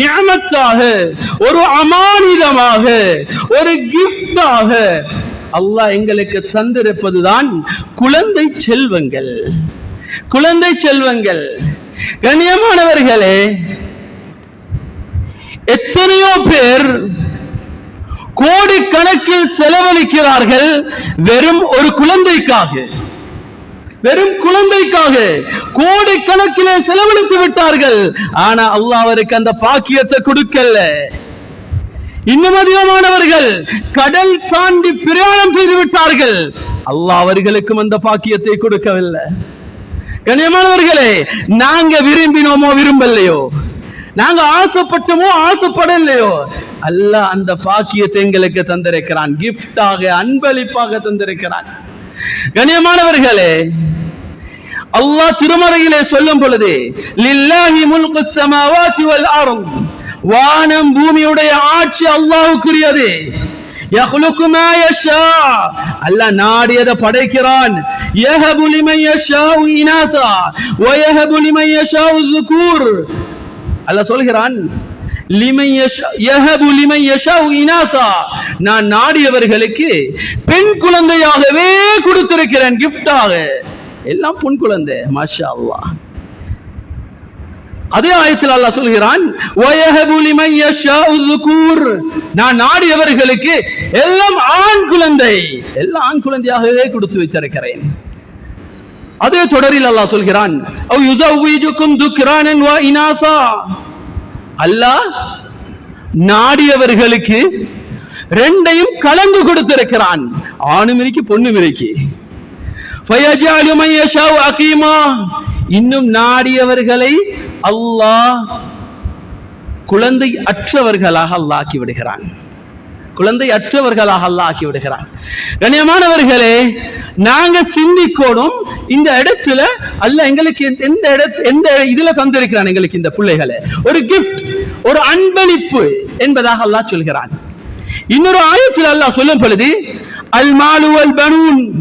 நியமத்தாக ஒரு அமானிதமாக ஒரு கிஃப்டாக அல்லாஹ் எங்களுக்கு தந்திருப்பதுதான் குழந்தை செல்வங்கள். குழந்தை செல்வங்கள். கண்ணியமானவர்களே எத்தனையோ பேர் கோடிக்கணக்கில் செலவழிக்கிறார்கள் வெறும் ஒரு குழந்தைக்காக. வெறும் குழந்தைக்காக கோடிக்கணக்கிலே செலவழித்து விட்டார்கள். ஆனா அல்லாஹ் அவருக்கு அந்த பாக்கியத்தை கொடுக்கல. இன்னும் அதிகமானவர்கள் கடல் தாண்டி பிரயாணம் செய்து விட்டார்கள். அல்லாஹ் அவர்களுக்கும் அந்த பாக்கியத்தை கொடுக்கவில்லை. கண்ணியமானவர்களே நாங்க விரும்பினோமோ விரும்பலையோ? நாங்க ஆசைப்பட்டோமோ ஆசைப்படலையோ? அல்ல அந்த பாக்கியத்தை எங்களுக்கு தந்திருக்கிறான். கிஃப்டாக அன்பளிப்பாக தந்திருக்கிறான். கண்ணியமானவர்களே அல்லாஹ் திருமறையிலே சொல்லும் பொழுது லில்லாஹி முல்கு ஸமாவாதி வல் அர்த். வானம் பூமியுடைய ஆட்சி அல்லாஹ்வுக்குரியது யஹ்லுகு மா யஷா. அல்லாஹ் நாடியதை படைக்கிறான்? யஹபு லிமன் யஷாஉ இனாதா வ யஹபு லிமன் யஷாஉ ذுகூர் அல்லாஹ் சொல்கிறான் லிமன் யஷா யஹபு லிமன் இனாதா நான் நாடியவர்களுக்கு பெண் குழந்தையாகவே கொடுத்திருக்கிறேன் கிஃப்டாக எல்லாம் பொன் குழந்தை மாஷா அல்லாஹ் அதே ஆயத்தில் அல்லாஹ் சொல்கிறான் நான் நாடியவர்களுக்கு எல்லாம் ஆண் குழந்தை எல்லாம் ஆண் குழந்தையாகவே கொடுத்து வைத்திருக்கிறேன். அதே தொடரில் அல்லாஹ் சொல்கிறான் இனாசா அல்லாஹ் நாடியவர்களுக்கு ரெண்டையும் கலந்து கொடுத்திருக்கிறான். ஆணும் இருக்கு பொண்ணும் இருக்கு இன்னும் நாடியவர்களை அல்லாஹ் குழந்தை அற்றவர்களாக அல்லாஹ் ஆக்கி விடுகிறான். குழந்தை அற்றவர்களாக அல்லாஹ் ஆக்கி விடுகிறான். கண்ணியமானவர்களே நாங்க சிந்திக்கணும் இந்த இடத்துல அல்ல எங்களுக்கு எந்த- எந்த இடத்து எந்த இதுல தந்திருக்கிறான் எங்களுக்கு இந்த பிள்ளைகளை? ஒரு கிஃப்ட் ஒரு அன்பளிப்பு என்பதாக அல்லாஹ் சொல்கிறான். இன்னொரு ஆயத்தில் அல்லாஹ் சொல்லும் பொழுது அல் மாலு பனூன்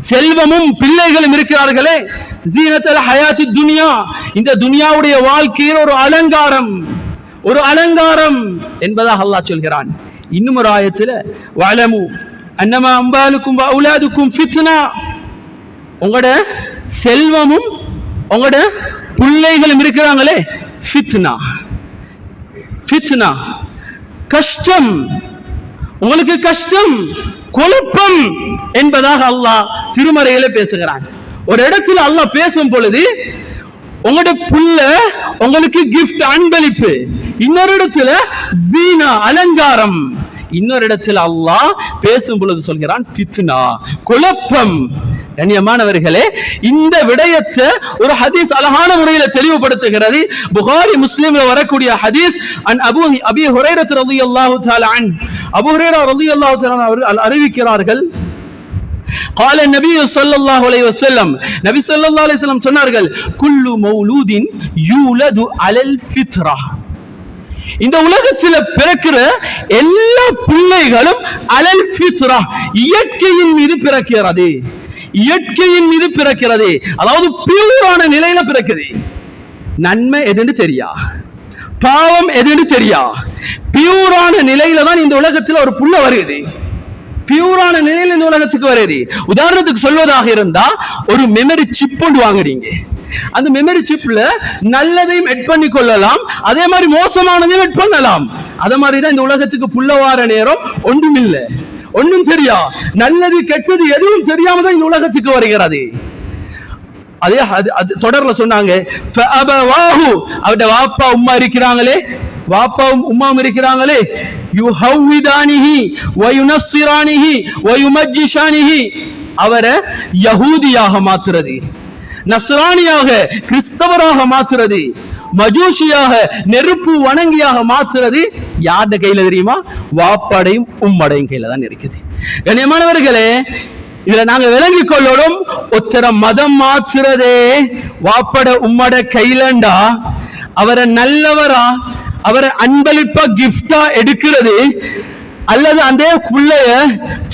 செல்வமும் பிள்ளைகளும் இருக்கிறார்களே. ஜீனத்தல் ஹயாத்தி துனியா. இந்த துனியாவுடைய வாழ்க்கையில் ஒரு அலங்காரம். ஒரு அலங்காரம் என்பதாக அல்லாஹ் சொல்கிறான். இன்னும் ஒரு ஆயத்தில் வளமு அன்னமா அம்பாலுக்கும் அவுலாதுக்கும் ஃபித்னா. உங்களோட செல்வமும் உங்களோட பிள்ளைகளும் இருக்கிறாங்களே ஃபித்னா. ஃபித்னா. கஷ்டம். உங்களுக்கு கஷ்டம் குழப்பம் என்பதாக அல்லாஹ் திருமறையில பேசுகிறான் ஒரு இடத்துல அல்லாஹ் பேசும் பொழுது உங்களோட புள்ள உங்களுக்கு கிஃப்ட் அன்பளிப்பு. இன்னொரு இடத்துல ஜீனா அலங்காரம். இன்னொரு இடத்துல அல்லாஹ் பேசும் பொழுது சொல்கிறான் ஃபித்னா குழப்பம். கண்ணியமானவர்களே இந்த விடயத்தை ஒரு ஹதீஸ் அழகான முறையில தெளிவுபடுத்துகிறது. புகாரி முஸ்லீம்ல வரக்கூடிய ஹதீஸ் அன் அபு அபி ஹுரைரத் ரலியல்லாஹு தஆலா அன். அபு ஹுரைரா ரலியல்லாஹு தஆலா அவர்கள் அறிவிக்கிறார்கள் கால நபி ஸல்லல்லாஹு அலைஹி வஸல்லம் நபி ஸல்லல்லாஹு அலைஹி வஸல்லம் சொன்னார்கள் குல்லு மௌலூதின் யூலது அலல் ஃபித்ரா. இந்த உலகத்தில் பிறக்கிற எல்லா பிள்ளைகளும் அலல் ஃபித்ரா. இயற்கையின் மீது பிறக்கிறது. இயற்கையின் மீது பிறக்கிறது. அதாவது பியூரான நிலையில பிறக்குது. நன்மை எதுன்னு தெரியா? பாவம் எதுன்னு தெரியா? பியூரான நிலையில தான் இந்த உலகத்தில் ஒரு புள்ள வருகிறது பியூரான நிலையில் இந்த உலகத்துக்கு வருது. உதாரணத்துக்கு சொல்வதாக இருந்தா ஒரு மெமரி சிப் ஒன்று வாங்குறீங்க. அந்த மெமரி சிப்ல நல்லதையும் எட் பண்ணி கொள்ளலாம். அதே மாதிரி மோசமானதையும் எட் பண்ணலாம். அதே மாதிரிதான் இந்த உலகத்துக்கு புள்ள வார நேரம் ஒன்றும் இல்லை. ஒன்றும் சரியா? நல்லது கெட்டது எதுவும் தெரியாம தான் இந்த உலகத்துக்கு வருகிறது. அதே அது- அது தொடர்ல சொன்னாங்க. ஃபஅபவாஹு. அவட வாப்பா உம்மா இருக்கிறாங்களே. வாப்பாவும் உம்மாவும் இருக்கிறாங்களே. யுஹவ்விதானிஹி வயுனஸ்ஸிரானிஹி வயுமஜ்ஜிஷானிஹி. அவரை யஹூதியாக மாத்துறது நஸ்ரானியாக கிறிஸ்தவராக மாத்துறது மஜூஷியாக நெருப்பு வணங்கியாக மாத்துறது யார்ட கையில தெரியுமா? வாப்படையும் உம்மடையும் கையில தான் இருக்குது. கண்ணியமானவர்களே இதுல நாங்க விளங்கிக் கொள்ளணும். ஒத்தர மதம் மாற்றுறதே. வாப்பட உம்மட கையிலண்டா. அவரை நல்லவரா அவரை அன்பளிப்பா கிஃப்டா எடுக்கிறது அல்லது அந்த பிள்ளைய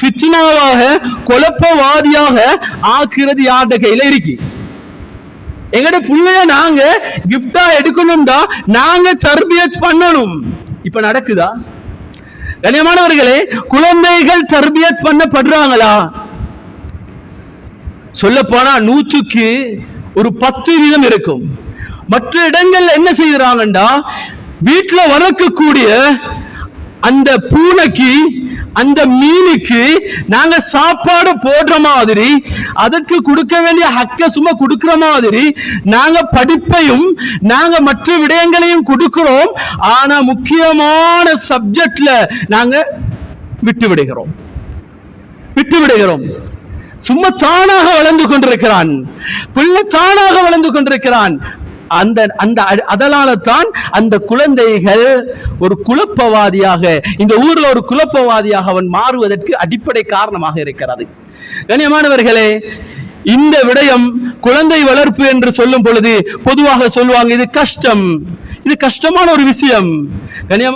பிச்சினாவாக குழப்பவாதியாக ஆக்குறது யார்ட கையில இருக்கு? எங்கட புள்ளைய நாங்க கிஃப்டா எடுக்கணும்டா நாங்க தர்பியத் பண்ணணும். இப்ப நடக்குதா? கண்ணியமானவர்களே குழந்தைகள் தர்பியத் பண்ணப்படுறாங்களா? சொல்ல போனா நூற்றுக்கு ஒரு பத்து வீதம் இருக்கும். மற்ற இடங்கள்ல என்ன செய்யறாங்கண்டா? வீட்டுல வளர்க்கக்கூடிய அந்த பூனைக்கு அந்த மீனுக்கு நாங்க சாப்பாடு போடுற மாதிரி அதற்கு கொடுக்க வேண்டிய ஹக்க சும்மா கொடுக்கிற மாதிரி நாங்க படிப்பையும் நாங்க மற்ற விடயங்களையும் கொடுக்கிறோம். ஆனா முக்கியமான சப்ஜெக்ட்ல நாங்க விட்டு விடுகிறோம். விட்டு விடுகிறோம். சும்மா தானாக வளர்ந்து கொண்டிருக்கிறான். பிள்ளை தானாக வளர்ந்து கொண்டிருக்கிறான். அந்த அந்த அதனால தான் அந்த குழந்தைகள் ஒரு குழப்பவாதியாக இந்த ஊர்ல ஒரு குழப்பவாதியாக அவன் மாறுவதற்கு அடிப்படை காரணமாக இருக்கிறது. கண்ணியமானவர்களே இந்த விடயம் குழந்தை வளர்ப்பு என்று சொல்லும் பொழுது பொதுவாக சொல்லுவாங்க இது கஷ்டம். இது கஷ்டமான ஒரு விஷயம். கண்ணியமான